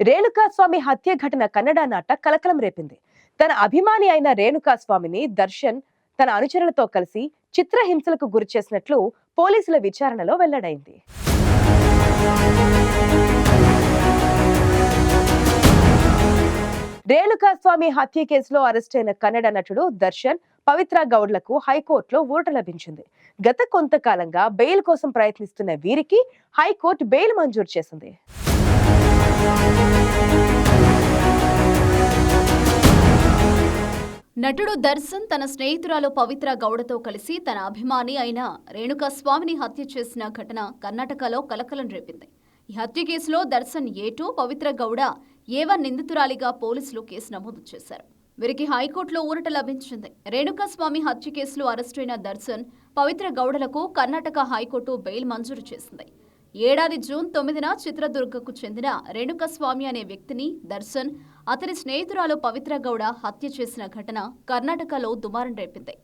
రేణుకాస్వామి హత్య ఘటన కన్నడ నాట కలకలం రేపింది. తన అభిమాని అయిన రేణుకాస్వామిని దర్శన్ తన అనుచరులతో కలిసి చిత్రహింసలకు గురి చేసినట్లు పోలీసుల విచారణలో వెల్లడైంది. రేణుకాస్వామి హత్య కేసులో అరెస్టైన కన్నడ నటుడు దర్శన్ పవిత్ర గౌడ్లకు హైకోర్టులో ఊరట లభించింది. గత కొంతకాలంగా బెయిల్ కోసం ప్రయత్నిస్తున్న వీరికి హైకోర్టు బెయిల్ మంజూరు చేసింది. నటుడు దర్శన్ తన స్నేహితురాలు పవిత్ర గౌడతో కలిసి తన అభిమాని అయిన రేణుకాస్వామిని హత్య చేసిన ఘటన కర్ణాటకలో కలకలం రేపింది. ఈ హత్య కేసులో Darshan A two Pavithra Gowda A one నిందితురాలిగా పోలీసులు కేసు నమోదు చేశారు. వీరికి హైకోర్టులో ఊరట లభించింది. రేణుకాస్వామి హత్య కేసులో అరెస్టైన దర్శన్ పవిత్ర గౌడలకు కర్ణాటక హైకోర్టు బెయిల్ మంజూరు చేసింది. ఏడాది జూన్ తొమ్మిదిన చిత్రదుర్గకు చెందిన రేణుకస్వామి అనే వ్యక్తిని దర్శన్ అతని స్నేహితురాలు పవిత్ర గౌడ హత్య చేసిన ఘటన కర్ణాటకలో దుమారం రేపింది.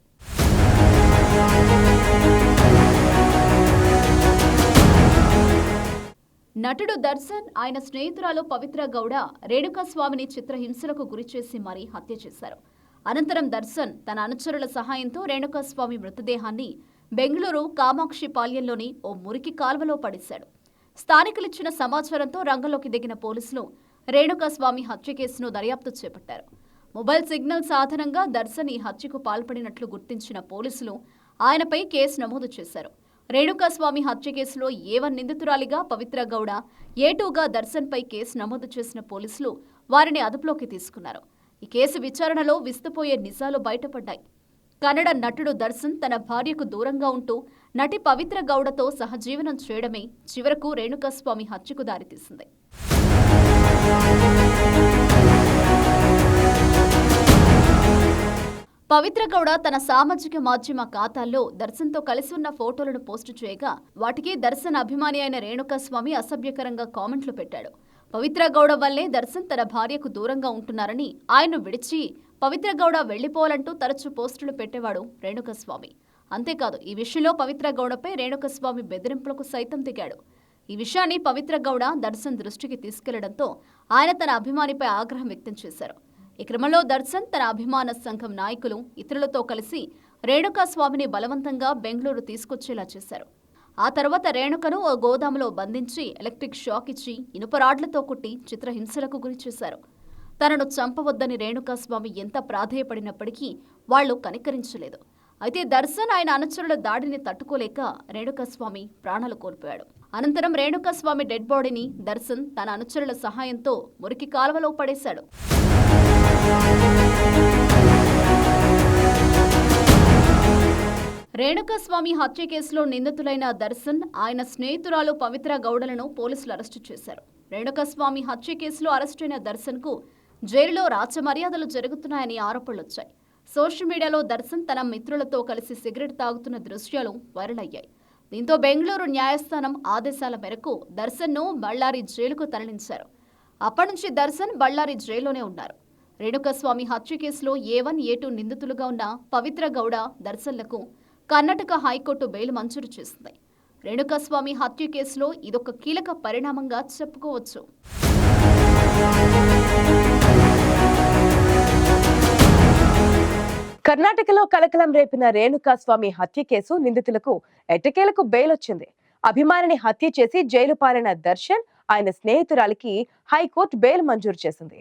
నటుడు దర్శన్ ఆయన స్నేహితురాలు పవిత్ర గౌడ రేణుకాస్వామిని చిత్రహింసలకు గురిచేసి మరీ హత్య చేశారు. అనంతరం దర్శన్ తన అనుచరుల సహాయంతో రేణుకాస్వామి మృతదేహాన్ని బెంగళూరు కామాక్షి పాల్యంలోని ఓ మురికి కాల్వలో పడేశాడు. స్థానికులిచ్చిన సమాచారంతో రంగంలోకి దిగిన పోలీసులు రేణుకాస్వామి హత్య కేసును దర్యాప్తు చేపట్టారు. మొబైల్ సిగ్నల్ సాధనంగా దర్శన్ ఈ హత్యకు పాల్పడినట్లు గుర్తించిన పోలీసులు ఆయనపై కేసు నమోదు చేశారు. రేణుకాస్వామి హత్య కేసులో ఏవన్ నిందితురాలిగా పవిత్ర గౌడ ఏటూగా దర్శన్పై కేసు నమోదు చేసిన పోలీసులు వారిని అదుపులోకి తీసుకున్నారు. ఈ కేసు విచారణలో విస్తుపోయే నిజాలు బయటపడ్డాయి. కన్నడ నటుడు దర్శన్ తన భార్యకు దూరంగా ఉంటూ నటి పవిత్ర గౌడతో సహజీవనం చేయడమే చివరకు రేణుకాస్వామి హత్యకు దారితీసింది. పవిత్ర గౌడ తన సామాజిక మాధ్యమ ఖాతాల్లో దర్శన్తో కలిసి ఉన్న ఫోటోలను పోస్టు చేయగా వాటికి దర్శన్ అభిమాని అయిన రేణుకాస్వామి అసభ్యకరంగా కామెంట్లు పెట్టాడు. పవిత్ర గౌడ వల్లే దర్శన్ తన భార్యకు దూరంగా ఉంటున్నారని ఆయన్ను విడిచి పవిత్ర గౌడ వెళ్ళిపోవాలంటూ తరచూ పోస్టులు పెట్టేవాడు రేణుకస్వామి. అంతేకాదు ఈ విషయంలో పవిత్ర గౌడపై రేణుకస్వామి బెదిరింపులకు సైతం దిగాడు. ఈ విషయాన్ని పవిత్ర గౌడ దర్శన్ దృష్టికి తీసుకెళ్ళడంతో ఆయన తన అభిమానిపై ఆగ్రహం వ్యక్తం చేశారు. ఈ క్రమంలో దర్శన్ తన అభిమాన సంఘం నాయకులు ఇతరులతో కలిసి రేణుకా స్వామిని బలవంతంగా బెంగళూరు తీసుకొచ్చేలా చేశారు. ఆ తర్వాత రేణుకను ఓ గోదాములో బంధించి ఎలక్ట్రిక్ షాక్ ఇచ్చి ఇనుప రాడ్లతో కుట్టి చిత్రహింసలకు గురిచేశారు తనను చంపవద్దని రేణుకాస్వామి ఎంత ప్రాధేయపడినప్పటికీ వాళ్ళు కనికరించలేదు. అయితే దర్శన్ ఆయన అనుచరుల దాడిని తట్టుకోలేక రేణుకాస్వామి ప్రాణాలు కోల్పోయాడు. అనంతరం రేణుకాస్వామి డెడ్ బాడీని దర్శన్ తన అనుచరుల సహాయంతో మురికి కాలువలో పడేశాడు. రేణుకాస్వామి హత్య కేసులో నిందితులైన దర్శన్ ఆయన స్నేహితురాలు పవిత్ర గౌడలను పోలీసులు అరెస్టు చేశారు. రేణుకాస్వామి హత్య కేసులో అరెస్టైన దర్శన్కు జైలులో రాచమర్యాదలు జరుగుతున్నాయని ఆరోపణలొచ్చాయి. సోషల్ మీడియాలో దర్శన్ తన మిత్రులతో కలిసి సిగరెట్ తాగుతున్న దృశ్యాలు వైరల్ అయ్యాయి. దీంతో బెంగళూరు న్యాయస్థానం ఆదేశాల మేరకు దర్శన్ను బళ్ళారి జైలుకు తరలించారు. అప్పటి నుంచి దర్శన్ బళ్ళారి జైల్లోనే ఉన్నారు. రేణుకస్వామి హత్య కేసులో ఏ వన్ ఏ టూ నిందితులుగా ఉన్న పవిత్ర గౌడ దర్శన్లకు కర్ణాటక హైకోర్టు బెయిల్ మంజూరు చేసింది. రేణుకస్వామి హత్య కేసులో ఇదొక కీలక పరిణామంగా చెప్పుకోవచ్చు. కర్ణాటకలో కలకలం రేపిన రేణుకాస్వామి హత్య కేసు నిందితులకు ఎట్టకేలకు బెయిల్ వచ్చింది అభిమానిని హత్య చేసి జైలు పాలైన దర్శన్ ఆయన స్నేహితురాలికి హైకోర్టు బెయిల్ మంజూరు చేసింది.